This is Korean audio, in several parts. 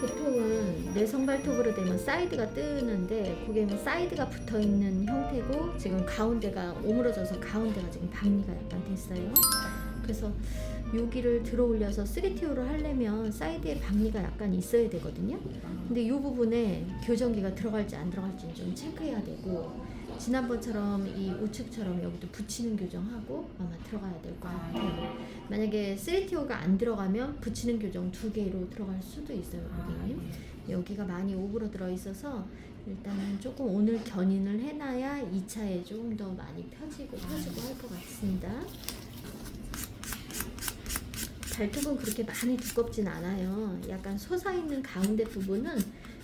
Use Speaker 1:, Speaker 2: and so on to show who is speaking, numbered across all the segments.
Speaker 1: 보통은 내성 발톱으로 되면 사이드가 뜨는데 그게 뭐 사이드가 붙어 있는 형태고 지금 가운데가 오므러져서 가운데가 지금 박리가 약간 됐어요. 그래서 여기를 들어 올려서 3T오를 하려면 사이드에 박리가 약간 있어야 되거든요. 근데 이 부분에 교정기가 들어갈지 안 들어갈지 좀 체크해야 되고 지난번처럼 이 우측처럼 여기도 붙이는 교정하고 아마 들어가야 될 것 같아요. 만약에 3TO가 안 들어가면 붙이는 교정 두 개로 들어갈 수도 있어요, 고객님. 여기가 많이 오그러들어 있어서 일단은 조금 오늘 견인을 해놔야 2차에 조금 더 많이 펴지고 펴지고 할 것 같습니다. 발톱은 그렇게 많이 두껍진 않아요. 약간 솟아있는 가운데 부분은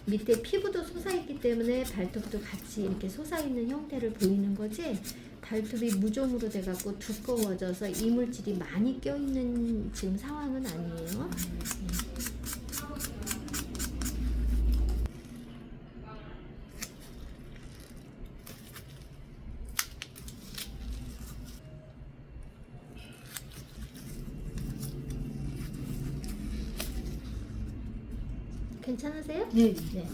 Speaker 1: 밑에 피부도 솟아있기 때문에 발톱도 같이 이렇게 솟아있는 형태를 보이는 거지 발톱이 무좀으로 돼갖고 두꺼워져서 이물질이 많이 껴있는 지금 상황은 아니에요. 괜찮으세요?
Speaker 2: 네.
Speaker 1: 네.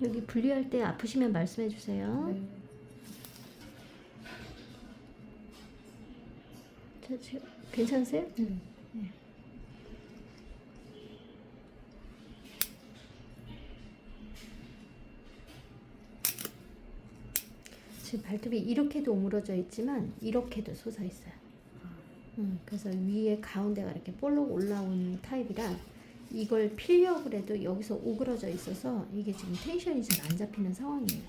Speaker 1: 여기 분리할 때 아프시면 말씀해 주세요.
Speaker 2: 네.
Speaker 1: 자, 지금 괜찮으세요?
Speaker 2: 네.
Speaker 1: 지금 발톱이 이렇게도 오므러져 있지만 이렇게도 솟아 있어요. 음, 그래서 위에 가운데가 이렇게 볼록 올라온 타입이라 이걸 필려고 해도 여기서 오그러져 있어서 이게 지금 텐션이 잘 안 잡히는 상황이에요.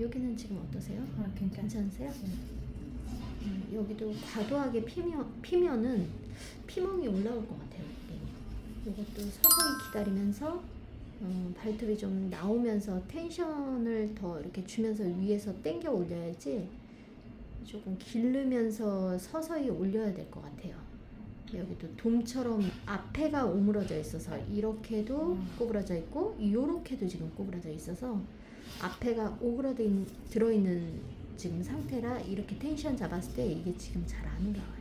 Speaker 1: 여기는 지금 어떠세요?
Speaker 2: 아, 괜찮.
Speaker 1: 괜찮으세요? 음, 여기도 과도하게 피면, 피면은 피멍이 올라올 것 같아요. 여기. 이것도 서서히 기다리면서 어, 발톱이 좀 나오면서 텐션을 더 이렇게 주면서 위에서 당겨 올려야지 조금 기르면서 서서히 올려야 될 것 같아요. 여기도 돔처럼 앞에가 오므러져 있어서 이렇게도
Speaker 2: 음.
Speaker 1: 꼬부러져 있고 이렇게도 지금 꼬부러져 있어서 앞에가 있는, 들어있는 지금 상태라 이렇게 텐션 잡았을 때 이게 지금 잘 안 올라와요.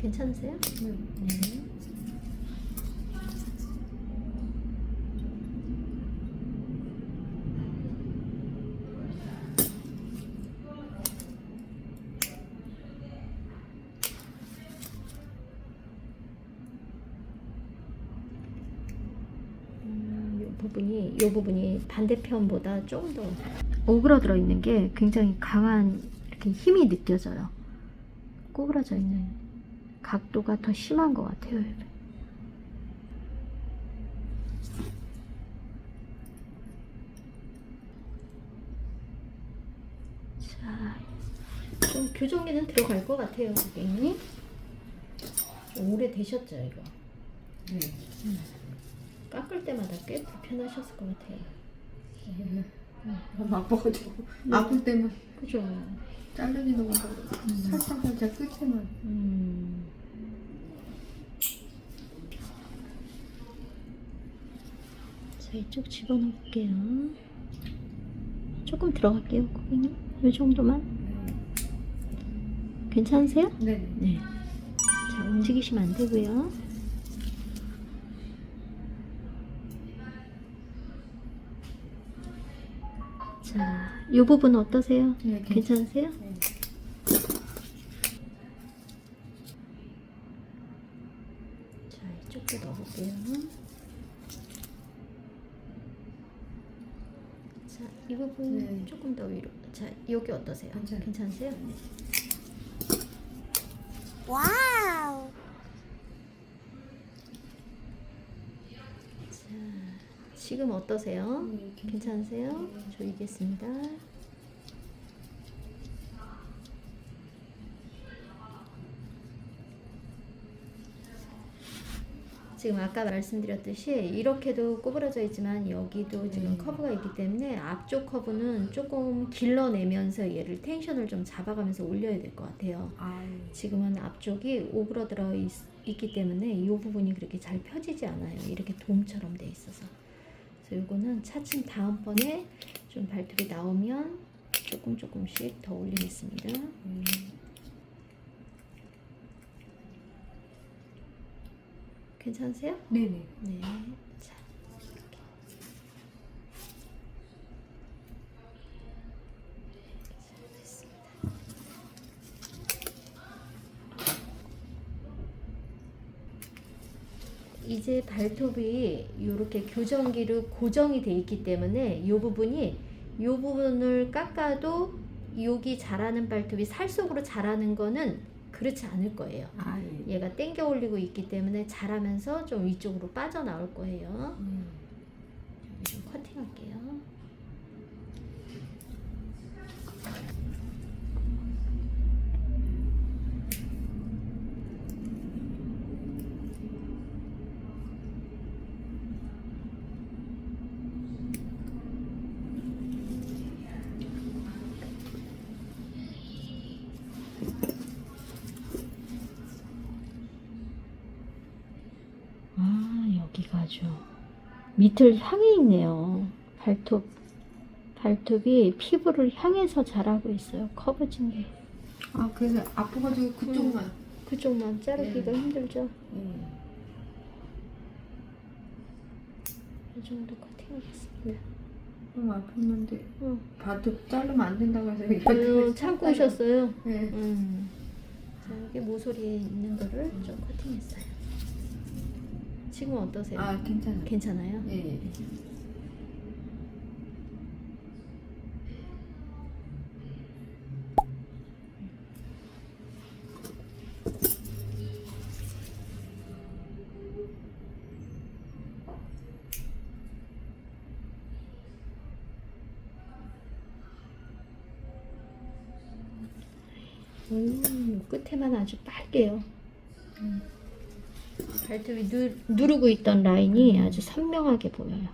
Speaker 1: 괜찮으세요? 네. 음, 반대편보다 조금 더 오그러들어 있는 게 굉장히 강한 이렇게 힘이 느껴져요. 꼬부라져 있는 각도가 더 심한 것 같아요. 자, 좀 교정기는 들어갈 것 같아요, 고객님. 오래 되셨죠, 이거?
Speaker 2: 네.
Speaker 1: 깎을 때마다 꽤 불편하셨을 것 같아요.
Speaker 2: 예. 너무 아파가지고 아플 때만
Speaker 1: 그죠?
Speaker 2: 자르기 너무 살짝 살짝 끝에만
Speaker 1: 음. 자, 이쪽 집어넣어 볼게요. 조금 들어갈게요, 고객님. 이 정도만. 괜찮으세요?
Speaker 2: 네네
Speaker 1: 네. 자, 움직이시면 안 되고요. 자, 이 부분 어떠세요?
Speaker 2: 네, 괜-
Speaker 1: 괜찮으세요?
Speaker 2: 네.
Speaker 1: 자, 이쪽도 넣어볼게요. 자, 이 부분
Speaker 2: 네.
Speaker 1: 조금 더 위로. 자, 여기 어떠세요?
Speaker 2: 괜찮아요.
Speaker 1: 괜찮으세요?
Speaker 3: 와우.
Speaker 1: 자, 지금 어떠세요?
Speaker 2: 네, 괜-
Speaker 1: 괜찮으세요? 조이겠습니다. 지금 아까 말씀드렸듯이 이렇게도 구부러져 있지만 여기도 지금
Speaker 2: 음.
Speaker 1: 커브가 있기 때문에 앞쪽 커브는 조금 길러내면서 얘를 텐션을 좀 잡아가면서 올려야 될 것 같아요.
Speaker 2: 아,
Speaker 1: 지금은 앞쪽이 오그러들어 있, 있기 때문에 이 부분이 그렇게 잘 펴지지 않아요. 이렇게 돔처럼 돼 있어서. 그래서 이거는 차츰 다음번에 좀 발톱이 나오면 조금 조금씩 더 올리겠습니다.
Speaker 2: 음.
Speaker 1: 괜찮으세요?
Speaker 2: 네네
Speaker 1: 네. 자, 이렇게. 자, 됐습니다. 이제 발톱이 이렇게 교정기로 고정이 돼 있기 때문에 이 부분이 이 부분을 깎아도 여기 자라는 발톱이 살 속으로 자라는 거는 그렇지 않을 거예요.
Speaker 2: 아 예.
Speaker 1: 얘가 땡겨 올리고 있기 때문에 자라면서 좀 위쪽으로 빠져나올 거예요.
Speaker 2: 음.
Speaker 1: 좀 커팅할게요. 아, 아주 밑을 향해 있네요. 발톱. 발톱이 피부를 향해서 자라고 있어요. 커브진 게.
Speaker 2: 아 그래서 아파가지고 그쪽만
Speaker 1: 그쪽만 자르기가
Speaker 2: 네.
Speaker 1: 힘들죠.
Speaker 2: 예.
Speaker 1: 이 정도 커팅하겠습니다.
Speaker 2: 너무 아팠는데
Speaker 1: 응.
Speaker 2: 발톱 자르면 안 된다고 해서
Speaker 1: 아유, 참고 오셨어요.
Speaker 2: 네.
Speaker 1: 음. 자, 여기 모서리에 있는 거를 좀 커팅했어요. 지금 어떠세요?
Speaker 2: 아 괜찮아요
Speaker 1: 괜찮아요?
Speaker 2: 예, 예.
Speaker 1: 음, 끝에만 아주 빨개요. 음. 발톱이 누, 누르고 있던 라인이 아주 선명하게 보여요.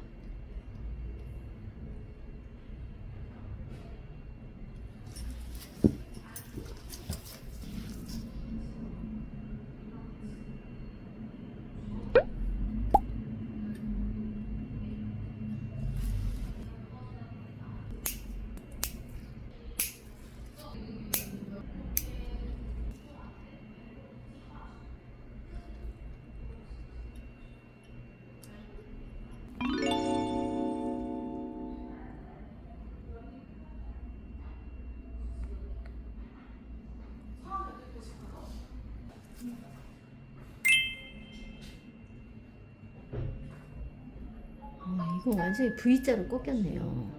Speaker 1: 이거 완전히 V자로 꺾였네요.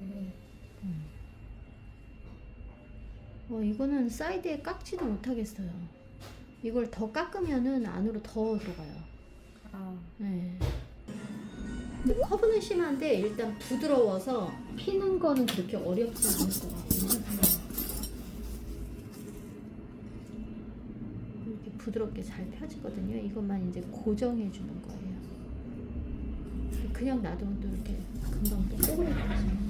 Speaker 1: 음. 어, 이거는 사이드에 깎지도 못하겠어요. 이걸 더 깎으면은 안으로 더 들어가요.
Speaker 2: 아,
Speaker 1: 네. 근데 커브는 심한데 일단 부드러워서 피는 거는 그렇게 어렵지 않을 것 같아요. 이렇게 부드럽게 잘 펴지거든요. 이것만 이제 고정해 주는 거예요. 이렇게 그냥 놔두면 또 이렇게 금방 또 꼬부러져요.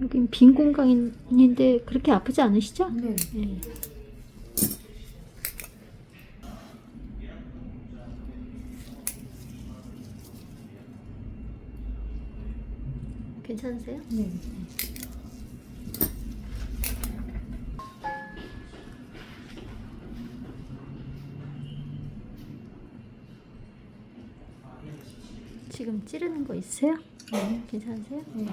Speaker 1: 여긴 빈 공간인데 그렇게 아프지 않으시죠?
Speaker 2: 네.
Speaker 1: 네. 괜찮으세요?
Speaker 2: 네.
Speaker 1: 지금 찌르는 거 있어요?
Speaker 2: 네.
Speaker 1: 괜찮으세요?
Speaker 2: 네.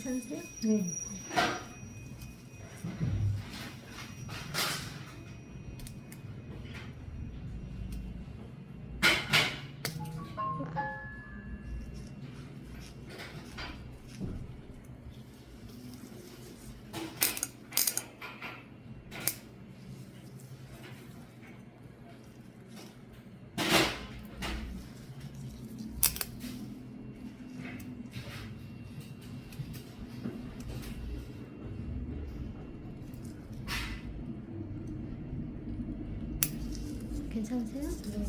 Speaker 1: 괜찮으 괜찮으세요?
Speaker 2: 네.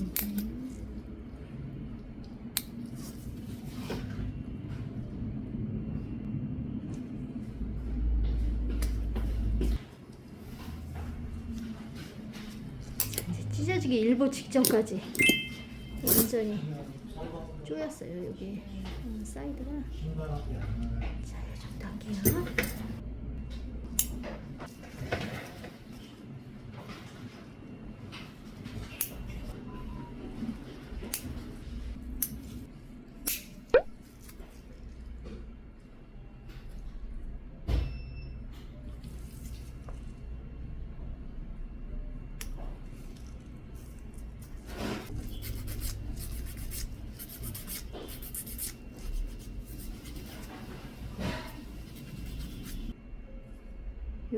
Speaker 1: 이제 찢어지기 일보 직전까지 완전히 쪼였어요 여기 어, 사이드가 자이 정도 할게요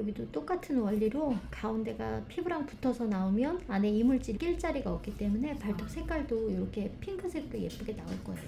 Speaker 1: 여기도 똑같은 원리로 가운데가 피부랑 붙어서 나오면 안에 이물질 낄 자리가 없기 때문에 발톱 색깔도 이렇게 핑크색도 예쁘게 나올 거예요.